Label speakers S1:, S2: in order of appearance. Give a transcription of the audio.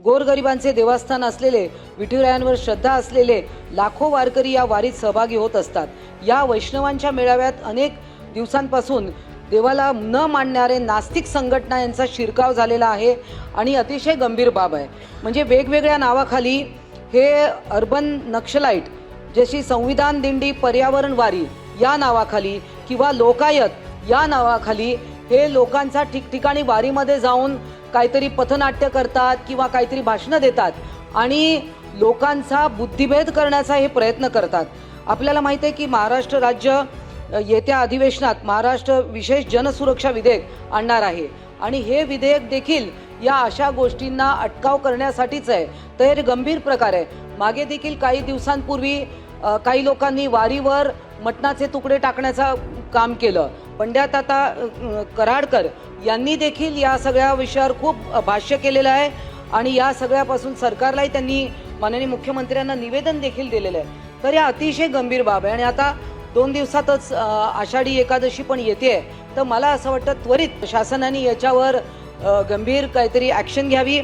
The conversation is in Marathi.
S1: गोरगरिबांचे देवस्थान असलेले विठुरायांवर श्रद्धा असलेले लाखो वारकरी या वारीत सहभागी होत असतात. या वैष्णवांच्या मेळाव्यात अनेक दिवसांपासून देवाला न मानणारे नास्तिक संघटना यांचा शिरकाव झालेला आहे आणि अतिशय गंभीर बाब आहे. म्हणजे वेगवेगळ्या नावाखाली हे अर्बन नक्षलाईट जशी संविधान दिंडी पर्यावरण वारी या नावाखाली किंवा लोकायत या नावाखाली हे लोकांचा ठिकठिकाणी वारीमध्ये जाऊन काहीतरी पथनाट्य करतात किंवा काहीतरी भाषणं देतात आणि लोकांचा बुद्धिभेद करण्याचा हे प्रयत्न करतात. आपल्याला माहिती आहे की महाराष्ट्र राज्य येत्या अधिवेशनात महाराष्ट्र विशेष जनसुरक्षा विधेयक आणणार आहे. आणि हे विधेयक देखील या अशा गोष्टींना अटकाव करण्यासाठीच आहे. तर गंभीर प्रकार आहे. मागे देखील काही दिवसांपूर्वी काही लोकांनी वारीवर मटणाचे तुकडे टाकण्याचा काम केलं. पंड्यात आता कराडकर यांनी देखील या सगळ्या विषयावर खूप भाष्य केलेलं आहे आणि या सगळ्यापासून सरकारलाही त्यांनी माननीय मुख्यमंत्र्यांना निवेदन देखील दिलेलं आहे. तर या अतिशय गंभीर बाब आहे आणि आता दोन दिवसातच आषाढी एकादशी पण येते. तर मला असं वाटतं त्वरित शासनाने याच्यावर गंभीर काहीतरी ॲक्शन घ्यावी.